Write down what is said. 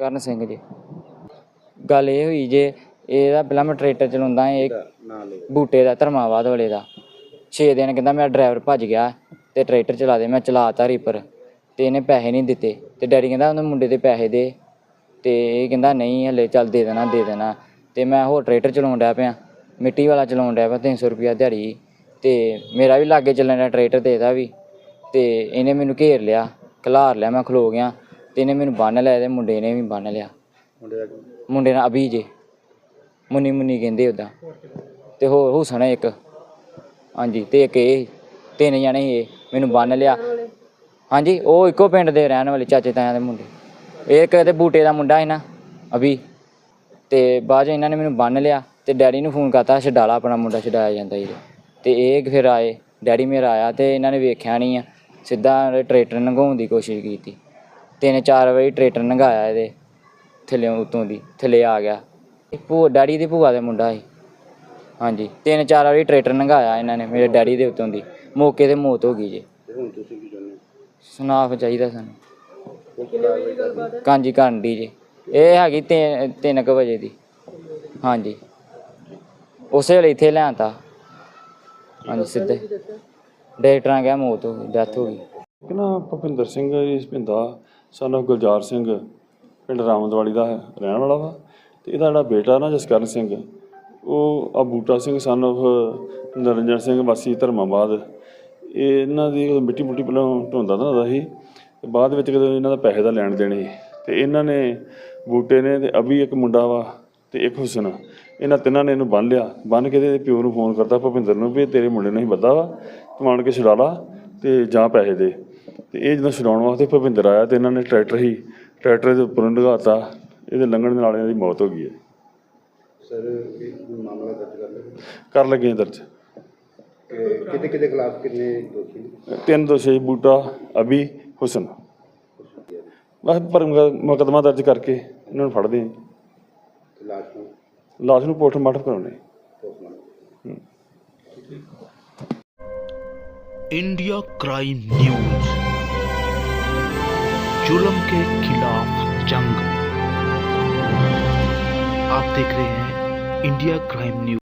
ਕਰਨ ਸਿੰਘ ਜੀ। ਗੱਲ ਇਹ ਹੋਈ ਜੇ ਇਹਦਾ ਪਹਿਲਾਂ ਮੈਂ ਟਰੈਕਟਰ ਚਲਾਉਂਦਾ ਇਹ ਬੂਟੇ ਦਾ ਧਰਮਾਵਾਦ ਵਾਲੇ ਦਾ। 6 ਦਿਨ ਕਹਿੰਦਾ ਮੇਰਾ ਡਰਾਈਵਰ ਭੱਜ ਗਿਆ ਤੇ ਟਰੈਕਟਰ ਚਲਾ ਦੇ ਮੈਂ ਚਲਾਤਾ ਰੀਪਰ ਤੇ ਇਹਨੇ ਪੈਸੇ ਨਹੀਂ ਦਿੱਤੇ। ਤੇ ਡੈਡੀ ਕਹਿੰਦਾ ਉਹਨੇ ਮੁੰਡੇ ਦੇ ਪੈਸੇ ਦੇ ਤੇ ਇਹ ਕਹਿੰਦਾ ਨਹੀਂ ਹਲੇ ਚੱਲ ਦੇ ਦੇਣਾ ਦੇ ਦੇਣਾ। ਤੇ ਮੈਂ ਹੋਰ ਟਰੈਕਟਰ ਚਲਾਉਣ ਡਿਆ ਪਿਆ। ਮਿੱਟੀ ਵਾਲਾ ਚਲਾਉਣ ਡਿਆ ਪਿਆ 300 ਰੁਪਿਆ ਦਿਹਾੜੀ। ਤੇ ਮੇਰਾ ਵੀ ਲਾਗੇ ਚੱਲਣ ਡਿਆ ਟਰੈਕਟਰ ਤੇ ਇਹਦਾ ਵੀ। ਤੇ ਇਹਨੇ ਮੈਨੂੰ ਘੇਰ ਲਿਆ ਖਿਲਾਰ ਲਿਆ ਮੈਂ ਖਲੋ ਗਿਆ। ਤੇ ਇਹਨੇ ਮੈਨੂੰ ਬੰਨ ਲਿਆ ਤੇ ਮੁੰਡੇ ਨੇ ਵੀ ਬੰਨ ਲਿਆ। ਮੁੰਡੇ ਨਾਲ ਅਭੀ ਜੇ। ਮੁੰਨੀ ਮੁੰਨੀ ਕਹਿੰਦੇ ਉਦਾਂ ਤੇ ਹੋਰ ਹੁਸਨ ਇੱਕ। ਹਾਂਜੀ ਤੇ ਇੱਕ ਇਹ ਤਿੰਨ ਜਣੇ ਇਹ। ਮੈਨੂੰ ਬੰਨ ਲਿਆ। ਹਾਂਜੀ ਉਹ ਇੱਕੋ ਪਿੰਡ ਦੇ ਰਹਿਣ ਵਾਲੇ ਚਾਚੇ ਤਾਇਆਂ ਦੇ ਮੁੰਡੇ। ਇਹ ਇੱਕ ਤੇ ਬੂਟੇ ਦਾ ਮੁੰਡਾ ਸੀ ਨਾ ਅਭੀ। ਤੇ ਬਾਅਦ 'ਚ ਇਹਨਾਂ ਨੇ ਮੈਨੂੰ ਬੰਨ ਲਿਆ ਤੇ ਡੈਡੀ ਨੂੰ ਫੋਨ ਕਰਤਾ ਛਡਾਲਾ ਆਪਣਾ ਮੁੰਡਾ ਛਡਾਇਆ ਜਾਂਦਾ ਜੀ ਤੇ ਇਹ ਫਿਰ ਆਏ ਡੈਡੀ ਮੇਰਾ ਆਇਆ ਤੇ ਇਹਨਾਂ ਨੇ ਵੇਖਿਆ ਨਹੀਂ ਆ। ਸਿੱਧਾ ਟਰੈਕਟਰ ਲੰਘਾਉਣ ਦੀ ਕੋਸ਼ਿਸ਼ ਕੀਤੀ। ਤਿੰਨ ਚਾਰ ਵਾਰੀ ਟਰੈਕਟਰ ਲੰਘਾਇਆ ਇਹਦੇ ਥੱਲੇ ਉਤੋਂ ਦੀ ਥੱਲੇ ਆ ਗਿਆ। ਇਹ ਭੂਆ ਡੈਡੀ ਦੀ ਭੂਆ ਦੇ ਮੁੰਡਾ ਸੀ। ਹਾਂਜੀ ਤਿੰਨ ਚਾਰ ਵਾਰੀ ਟਰੈਕਟਰ ਲੰਘਾਇਆ ਇਹਨਾਂ ਨੇ ਮੇਰੇ ਡੈਡੀ ਦੇ ਉਤੋਂ ਦੀ। ਮੌਕੇ ਤੇ ਮੌਤ ਹੋ ਗਈ ਜੀ। ਸੁਨਾਫ ਚਾਹੀਦਾ ਸਾਨੂੰ। ਕਾਂਜੀ ਕਰਨ ਦੀ ਜੀ। ਇਹ ਹੈਗੀ 3 ਕੁ ਵਜੇ ਦੀ। ਹਾਂਜੀ। ਉਸੇ ਵੇਲੇ ਇੱਥੇ ਲਿਆਂਤਾ ਹਾਂਜੀ, ਸਿੱਧੇ। ਡਾਕਟਰਾਂ ਕਿਹਾ ਮੌਤ ਹੋ ਗਈ, ਡੈਥ ਹੋ ਗਈ। ਕਿ ਨਾ ਭੁਪਿੰਦਰ ਸਿੰਘ ਇਸ ਪਿੰਦਾ ਸਾਨੂੰ ਗੁਲਜ਼ਾਰ ਸਿੰਘ। ਪਿੰਡ ਰਾਮਦਵਾਲੀ ਦਾ ਰਹਿਣ ਵਾਲਾ ਵਾ। ਤੇ ਇਹਦਾ ਜਿਹੜਾ ਬੇਟਾ ਨਾ ਜਸਕਰਨ ਸਿੰਘ, ਉਹ ਆ ਬੂਟਾ ਸਿੰਘ ਸਨ of ਨਰਿੰਜਨ ਸਿੰਘ, ਵਾਸੀ ਧਰਮਾਬਾਦ। ਇਹ ਇਹਨਾਂ ਦੀ ਮਿੱਟੀ ਮੁੱਟੀ ਪਹਿਲਾਂ ਢੋਂਦਾ ਧੰਦਾ ਸੀ। ਤੇ ਬਾਅਦ ਵਿੱਚ ਕਦੇ ਇਹਨਾਂ ਦਾ ਪੈਸੇ ਦਾ ਲੈਣ ਦੇਣ ਸੀ, ਤੇ ਇਹਨਾਂ ਨੇ ਬੂਟੇ ਨੇ ਤੇ ਅਭੀ ਇੱਕ ਮੁੰਡਾ ਵਾ ਤੇ ਇੱਕ ਹੁਸਨ। ਇਹਨਾਂ ਤਿੰਨਾਂ ਨੇ ਇਹਨੂੰ ਬੰਨ ਲਿਆ। ਬੰਨ ਕੇ ਤੇ ਪਿਓ ਨੂੰ ਫੋਨ ਕਰਤਾ ਭੁਪਿੰਦਰ ਨੂੰ ਵੀ ਤੇਰੇ ਮੁੰਡੇ ਨੂੰ ਹੀ ਬੱਦਾ ਵਾ। ਤੂੰ ਆਣ ਕੇ ਛੁਡਾ ਲਾ ਤੇ ਜਾਂ ਪੈਸੇ ਦੇ। ਤੇ ਇਹ ਜਦੋਂ ਛਡਾਉਣ ਵਾਸਤੇ ਭੁਪਿੰਦਰ ਆਇਆ ਤੇ ਇਹਨਾਂ ਨੇ ਟਰੈਕਟਰ ਹੀ ਟਰੈਕਟਰ ਦੇ ਉੱਪਰ ਲਗਾਤਾ ਇਹਦੇ ਲੰਘਣ ਦੇ ਨਾਲ ਇਹਨਾਂ ਦੀ ਮੌਤ ਹੋ ਗਈ ਹੈ। ਸਰ ਇਹ ਮਾਮਲਾ ਦਰਜ ਕਰ ਲਿਆ? ਕਰ ਲੱਗੇ ਦਰਜ। ਕਿਤੇ ਕਿਤੇ ਖਿਲਾਫ ਕਿੰਨੇ ਦੋਸ਼ੀ ਨੇ? ਤਿੰਨ ਦੋਸ਼ੀ ਬੂਟਾ ਅਭੀ ਹੁਸਨ। ਬਸ ਪਰ ਮੁਕਦਮਾ ਦਰਜ ਕਰਕੇ ਇਹਨਾਂ ਨੂੰ ਫੜਦੇ ਹਾਂ ਜੀ। ਤੇ ਲਾਸ਼ ਨੂੰ ਲਾਸ਼ ਨੂੰ ਪੋਸਟਮਾਰਟਮ ਕਰਾਉਣੇ ਪੋਸਟਮਾਰਟਮ इंडिया क्राइम न्यूज जुल्म के खिलाफ जंग आप देख रहे हैं इंडिया क्राइम न्यूज